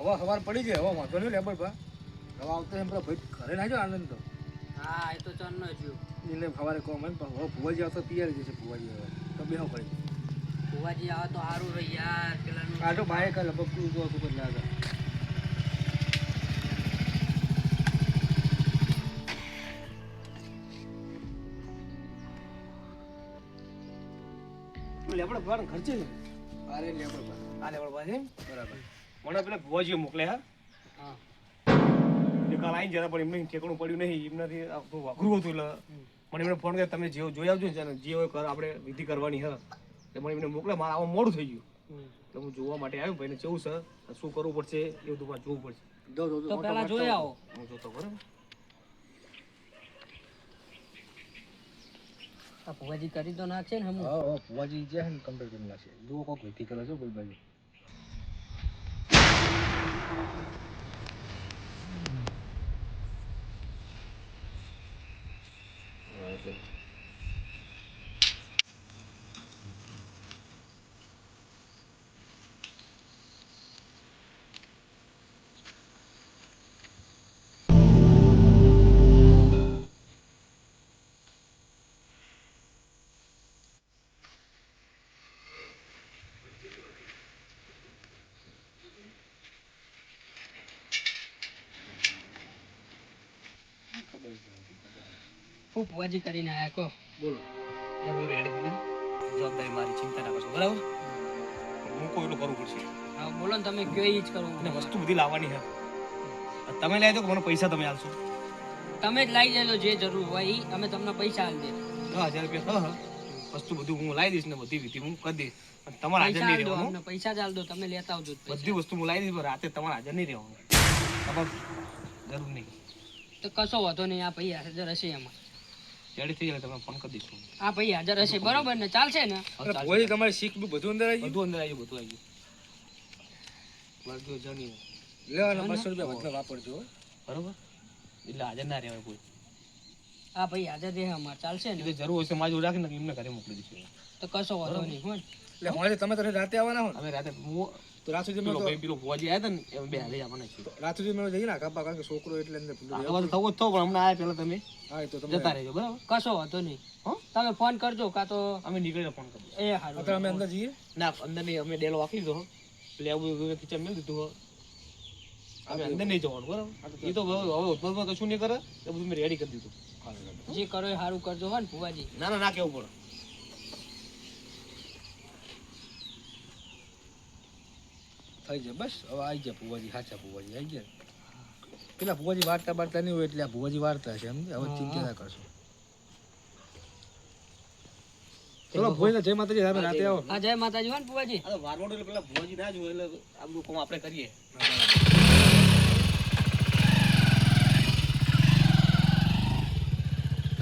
હવા સવાર પડી જાય હવા વાંધો નહીં લેબર ભા હવા આવતો એમ પેલા ભાઈ ઘરે ના જો આનંદ તો. હા એ તો ચણનો જ એટલે સવારે કહો મને પણ હવે ભુવાજી આવતો પિયર જશે ભુવાજી હવે. તો બેહો પડી ભુવાજી આવે તો સારું રહે યાર પેલાનું આ તો ભાઈ કાલે બકરું તો ખૂબ જ લાગે લેબડ ભાડ ખર્ચે છે. અરે લેબડ ભાડ આ લેબડ ભાડ છે બરાબર. મને પેલા ભુવાજીઓ મોકલે હા? હા. કાલ આવીને જતા પણ એમને ઠેકણું પડ્યું નહીં એમનાથી વાઘરું હતું એટલે. મને એમને ફોન કર્યા તમે જેવો જોઈ આવજો ને જે હોય કર આપણે વિધિ કરવાની હા. એટલે મને એમને મોકલે મારે આવું મોડું થઈ ગયું. તો હું જોવા માટે આવ્યો ભાઈને જવું છે શું કરવું પડશે એ બધું મારે જોવું પડશે. તો પેલા જોઈ આવો. હું જોતો બરાબર આ ભુવાજી કરી તો નાખશે ને હમ. હા ભુવાજી જે છે ને કમ્પ્લીટ કરી નાખશે. જુઓ કોક વિધિ કરે છે કોઈ બાજુ mm I see હું ભુવાજી કરીને આયા કો બોલો. જવાબદારી મારી ચિંતા ના કરશો બરાબર? હું કોઈ એટલું કરવું પડશે. હા બોલો ને તમે કયો ઈ જ કરવું અને વસ્તુ બધી લાવવાની છે. તમે લઈ દો મને પૈસા તમે આપશો? તમે જ લાવી દેજો જે જરૂર હોય ઈ અમે તમને પૈસા આલી દે દસ હજાર રૂપિયા હા હા. વસ્તુ બધું હું લાવી દઈશ ને બધી વિધિ હું કરી દઈશ. અને તમારે હાજર નહીં રહેવાનું. પૈસા દો તમે લેતા આવજો બધી વસ્તુ હું લાવી દઈશ પણ રાતે તમારે હાજર નહીં રહેવાનું. તમારે જરૂર નહીં. તો કશો વાંધો નહીં આ ભાઈ હાજર હશે એમાં. રેડી થઈ જાય તમે ફોન કરી દઈશું. આ ભાઈ હાજર હશે. બરોબર ને? ચાલશે ને? તમારી શીખ બધું અંદર આવી બધું અંદર આવી બધું આવી વર્ગો જણી લેવાના બસો રૂપિયા વધુ વાપરજો બરોબર? એટલે હાજર ના રહેવાય કોઈ. આ ભાઈ હાજર રહે અમાર. ચાલશે ને? જરૂર હશે મારી જોડે રાખીને એમને ઘરે મોકલી દઈશું. તો કશો વાંધો નહીં હો. એટલે હવે તમે તો રાતે આવવાના હો? અમે રાતે હું તો રાત સુધી પેલો મેં ભાઈ પેલો ભુવાજી આવ્યા હતા ને બે હાલે આવવાના છીએ રાત સુધી મેં જઈએ ને કાપા કારણ કે છોકરો એટલે અંદર થવું જ થયું પણ હમણાં આવ્યા પેલા તમે. હા તો તમે જતા રહેજો બરાબર? કશો વાંધો નહીં. હો? તમે ફોન કરજો કાં તો અમે નીકળીને ફોન કરજો એ હારું તો અમે અંદર જઈએ. ના અંદર નહીં અમે ડેલો આપી દીધો એટલે કિચન મેળ દીધું હો. અમે અંદર નહીં જવાનું બરાબર? એ તો હવે ઉત્પાદનમાં કશું નહીં કરે એ બધું મેં રેડી કરી દીધું. જે કરો એ સારું કરજો હો ને ભુવાજી. ના ના ના કેવું પડે? થઈ જાય. બસ હવે આવી જાય ભુવાજી સાચા ભુવાજી આવી ગયા પેલા ભુવાજી વાર્તા વાર્તા નહીં હોય એટલે આ ભુવાજી વાર્તા છે એમ હવે ચિંતા ના કરશો. ચલો ભુવાજી જય માતાજી રાતે આવો. હા જય માતાજી હો ને ભુવાજી. આ તો વારવાડો એટલે પેલા ભુવાજી ના એટલે આ બધું કામ આપણે કરીએ.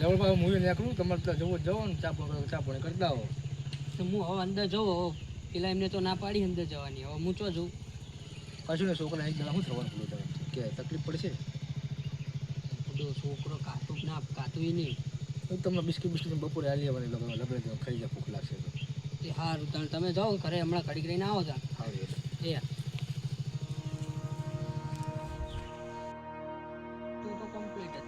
લેવલ પર મૂવી નીકળું તમારે જવું જવો ને ચા પાણી ચા કરતા આવો હું હવે અંદર જવું હવે પેલા એમને તો ના પાડી અંદર જવાની. હવે હું ચો જઉં. ને છોકરા એક દાડા શું થવાનું તમે કે તકલીફ પડશે? છોકરો કાતું ના કાતું ય નહીં. તો તમને બિસ્કીટ બિસ્કિટ બપોરે હાલી આવવાની લગડે લગડે ખાઈ જાય ભૂખ લાગશે તો. એ સારું તાણ તમે જાઓ ઘરે હમણાં ઘડીક રહીને આવો જા સારું એટલે એ. તું તો કમ્પ્લીટ જ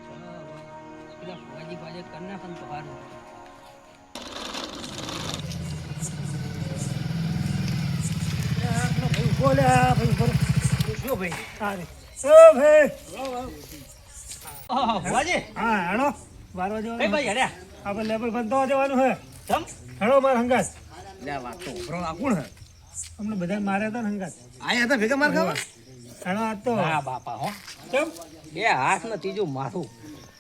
છે પેલા ભુવાજી બાજે કરના પણ તો સારું ભાઈ બોલો. શું ભાઈ. સારી. ઓ ભાઈ. ભુવાજી હા હેણો બાર ભાઈ હેડ્યા. આપણે લેબર બનતો જવાનું હે ચમ. હેણો માર હંગાત. લે વાત તો ઉભરો આ કોણ હે અમને બધા માર્યા હતા ને હંગાત. આયા હતા ભેગા માર ખાવા? હેણો આ તો. હા બાપા હો. કેમ બે હાથ ને ત્રીજું માથું.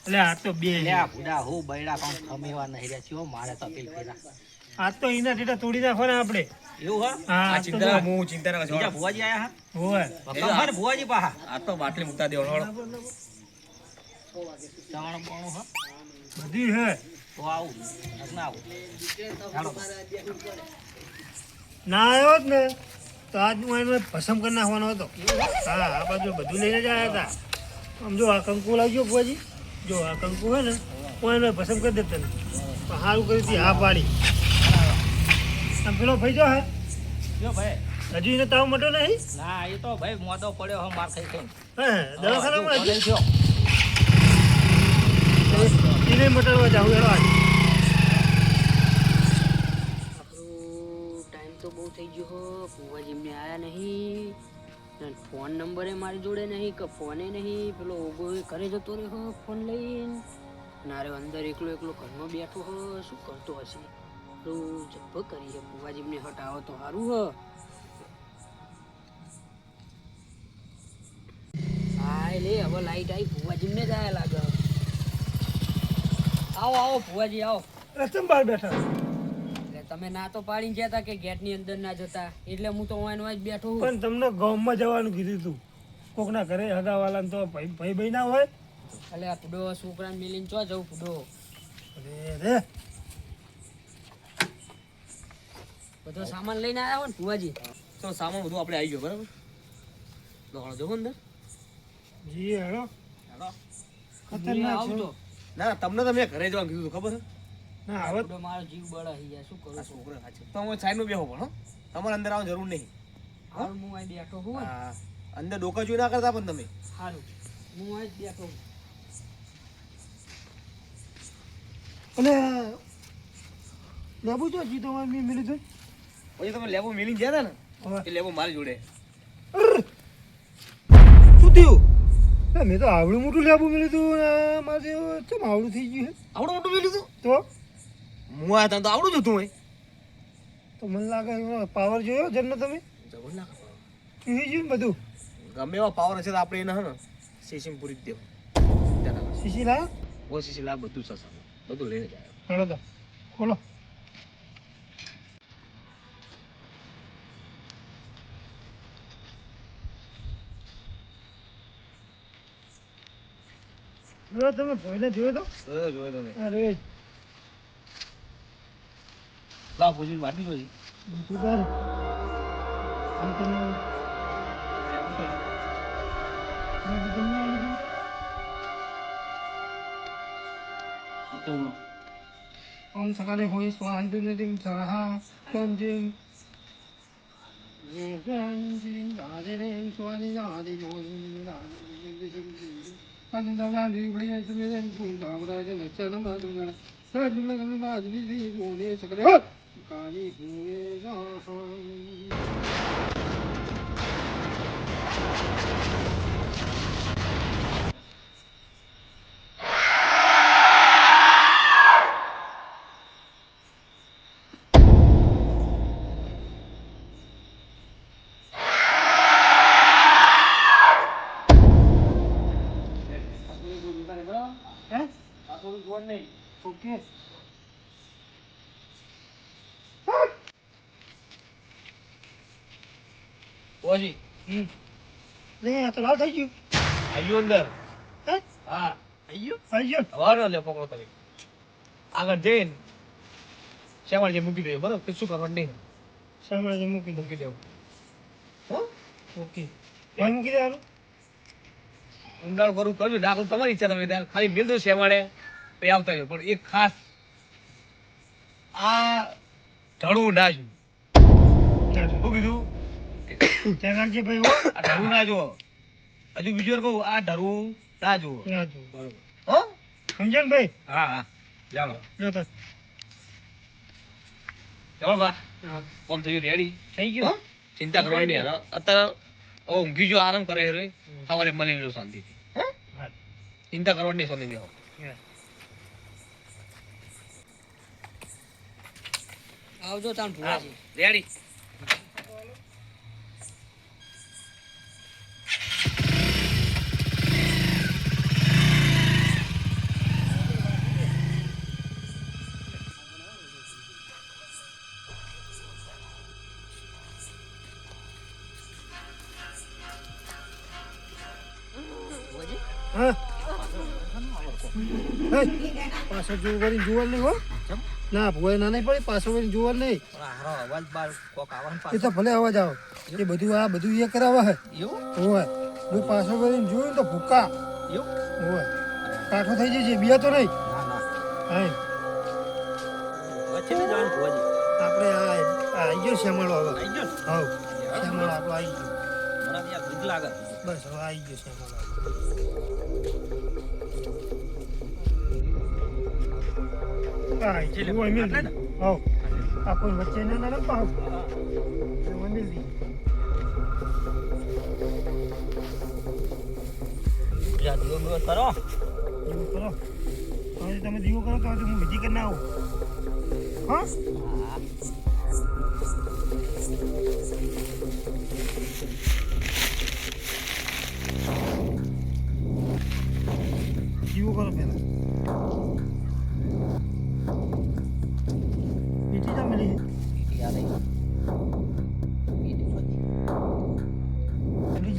એટલે આ તો બે. લે બુડા હું બૈડા કામ ખમેવા નહીં રહ્યા છીએ મારે તો પેલ કર્યા. આ તો એના ટીટા તોડી નાખો ને આપણે. એવું હા? હા, આ ચિંતા હું ચિંતા ના બીજા ભુવાજી આયા હોય હા? ભુવાજી. પાહા. આ તો બાટલી મુકતા દેવાનો ચાવણ પાણું હા. બધી હે. તો આવું. ના આવું. ચાલો ના આવ્યો જ ને. તો આજ હું એને ભસમ કરી નાખવાનો હતો. હા આ બાજુ બધું લઈને જ આવ્યા હતા. આમ જો આ કંકુ લાવજો ભુવાજી. જો આ કંકુ હે ને હું એને ભસમ કરી દેતા ને. સારું કરી હતી હા પાડી. આમ પેલો ભાઈ જો હે? જો ભાઈ. હજુ એને તાવ મટો નહીં? ના એ તો ભાઈ મોટો પડ્યો હમ માર ખાઈ ખાઈ હા દવાખાનામાં હજી થયો એને મટાડવા જાવ એનો આજ. આપણું ટાઈમ તો બહુ થઈ ગયો હો. ફુવાજી એમને આયા નહીં. ફોન ફોન નંબરે મારી જોડે નહીં કે ફોને નહીં. પેલો ઓગો એ ઘરે જતો રહ્યો ફોન લઈને. નારે અંદર એકલો એકલો ઘરમાં બેઠો હો. શું કરતો હશે? પેલું જબ્બ કરીએ બુવાજી એમને હટાવો તો સારું હ. હા લે હવે લાઈટ આવી ફુવાજી ને જાય લાગે. આવો આવો ફુવાજી આવો. બહાર બેઠા એટલે તમે ના તો પાડીને જતા કે ગેટની અંદર ના જતા? એટલે હું તો વાંચ વાંચ બેઠો પણ તમને ગામમાં જવાનું કીધું તું. કોકના ઘરે હગાવાલાને તો ભાઈ ભાઈ ભાઈ ના હોય. એટલે આ પુડો છોકરાને મિલીને ચો જવું પુડો. અરે રે. બધો સામાન લઈને આવ્યા હો ને ફુવાજી તો સામાન બધું આપણે આવી ગયો બરાબર? દોડો જો અંદર. જી હેડો. હેડો. ખતરનાક છે. ના ના તમને તો મેં ઘરે જવાનું કીધું હતું, ખબર છે? ના હવે મારો જીવ બળા હી ગયા શું કરું છોકરો સાચે. તો હું સાઈડમાં બેહો પણ હો. તમારે અંદર આવવાની જરૂર નહીં. હાલ હું? અહીં બેઠો હું હા. અંદર ડોકા જોઈ ના કરતા પણ તમે. હારું હું અહીં જ બેઠો અને લેબુ જો જી તમારે મેં મિલી જોઈ પછી તમે લેબો મિલિંગ ગયા હતા ને એ લેબો મારી જોડે. શું થયું? મેં તો આવડું મોટું લેબુ મિલી તું મારે ચમ આવડું થઈ ગયું આવડું મોટું મિલ્યું હતું તો? હું આ તો આવડું જ હતું એ તો મને લાગે પાવર જોયો જન્મ તમે? જબર ના પીવી જોયું બધું? ગમે એવા પાવર હશે તો આપણે એને હા ને સીસીમ પૂરી જ દેવું શીશી લાયા ઓ સીસી લા બધું સસા બધું લઈને જાય ખોલો. જો તમે ભોયને જોયો તો જોયો જોયો તમે અરે લાવ પૂછી વાટી જોઈ તું કર આમ તમે ઓમ સકાલે હોય સ્વાંત નિધિ સહા સંજિ સંજિ આદિ રે સ્વાદિ આદિ જોઈ આદિ દાદા દી બળી તમે રે ફૂલ દાવરા જે નચન માદુગણ સજન ગમ બાજની દી જોને સકલે હો કાલી ભૂએ જાહા હે ઓજી. લે આ તો લાલ થઈ ગયું. આવ્યું અંદર. હે? આવી ગયો હવાનો લે પકડો તમે. આગળ જઈને શ્યામળ જે મૂકી દેવું બરાબર? શું કરવાનું નહીં. સાંભળે મૂકી મૂકી દેવું. ઓકે. મૂકી દેવાનું? ઊંડાણ કરું કરજો. દાખલ તમારી ઈચ્છા તમે ખાલી મિલ દો શ્યામળે પછી આવતા પણ એક ખાસ આ ઢળું ના કીધું ત્યાં ભાઈ આ ઢળું ના જુઓ. હજુ બીજું કહું આ ઢળું ના જુઓ. ના જો બરોબર હો? સમજ્યા ને ભાઈ? હા હા. ચાલો. જો તો. ચાલો બા. કોમ થયું રેડી થઈ ગયું. ચિંતા કરવાની નહીં. અત્યારે ઊંઘી જો આરામ કરે રે સવારે મને જો શાંતિથી. ચિંતા કરવાની નહીં શાંતિ બેહો આવજો તાણ ભુવાજી. રેડી પાછળ જોવું વળી નહીં હો. ના ભૂવાઈ ના નહીં પડી પાછળ વળી જોવાનું નહીં. અવાજ બાર કોક આવવાનું એ તો ભલે અવાજ આવે. એ બધું આ બધું એ કરાવે હે. એવું? હોય. હું પાછળ વળી જોયું તો ભૂકા. એવું? હોય. કાઠો થઈ જશે બીજા તો નહીં. હા. જવાનું આપણે આ આવી ગયો શ્યામાળો હવે. આવી ગયો હા શ્યામળ આપણો આવી ગયો. બસ હવે આવી ગયો શ્યામળ આપણો. હા, છે લે, જુઓ, એમ જ. આટલે ને? હોવ. આ કોઈ વચ્ચે ના ના ના પાવ એમાં મિલ દી. જા દીવો બીવો કરો દીવો કરો હવે તમે દીવો કરો તો આજે હું વિધિ કરી ના આવું હા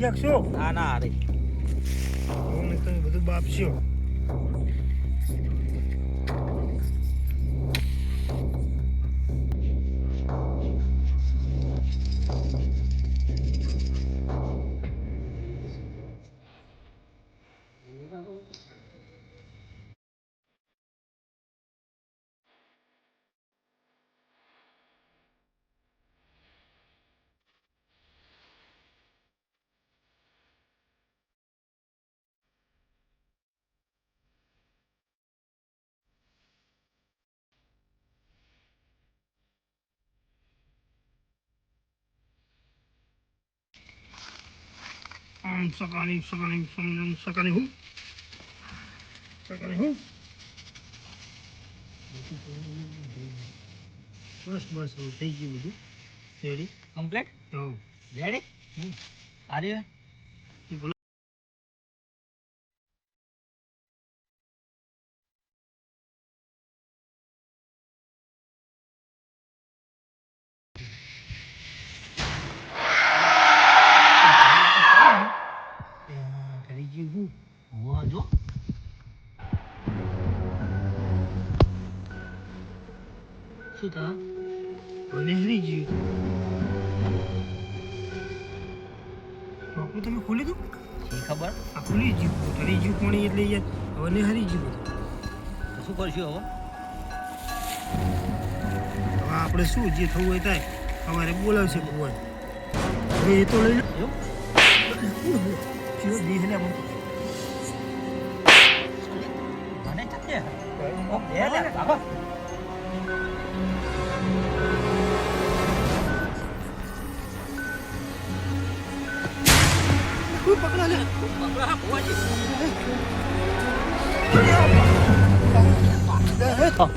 મિલી જાગશો ના ના રહી હું તમે આમ સકાની સકાની સમજણ સકાની હું સકાની હું બસ બસ થઈ ગયું બધું. રેડી કમ્પ્લીટ તો રેડી આર્ય મને હરી ગયું બાપુ તમે ખોલી દો ખબર આ ખુલી ગયું ઠરી ગયું પાણી એટલે યાર હવે ને હરી ગયું બધું શું કરશું હવે હવે આપણે શું જે થવું હોય થાય અમારે બોલાવશે ભગવાન હવે એ તો લઈ લો ચિયો દેહ ને મને મને ચાલે લે બાબા પકડા લે પકડા હોવાજી હા